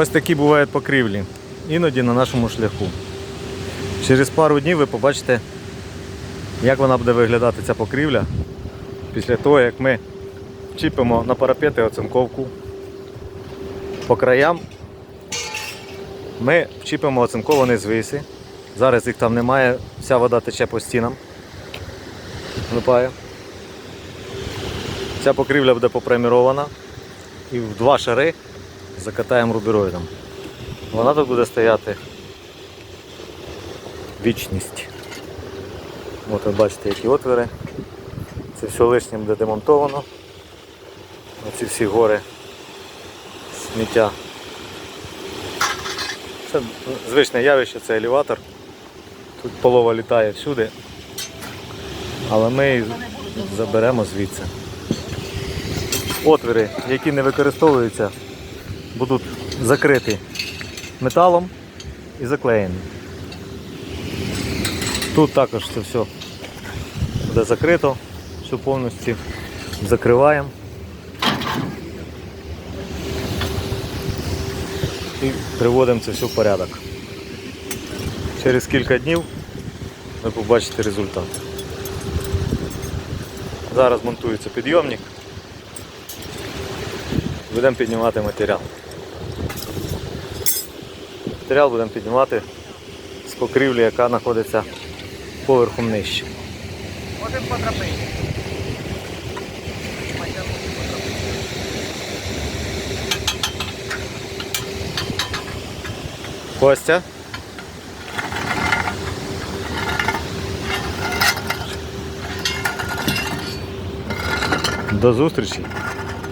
Ось такі бувають покрівлі. Іноді на нашому шляху. Через пару днів ви побачите, як вона буде виглядати ця покрівля після того, як ми чіпимо на парапети оцинковку по краям. Ми вчіпимо оцинковані звиси. Зараз їх там немає, вся вода тече по стінам. Глипає. Ця покрівля буде попремірована і в два шари закатаємо рубероїдом. Вона тут буде стояти вічність. От ви бачите, які отвори. Це все лишнє буде демонтовано. Оці всі гори сміття. Це звичне явище, це елеватор. Тут полова літає всюди. Але ми заберемо звідси. Отвори, які не використовуються, будуть закриті металом і заклеєні. Тут також це все буде закрито, все повністю закриваємо. І приводимо це все в порядок. Через кілька днів ви побачите результат. Зараз монтується підйомник. Будемо піднімати матеріал. Матеріал будемо піднімати з покрівлі, яка знаходиться поверхом нижче. Можемо потрапити. Костя. До зустрічі.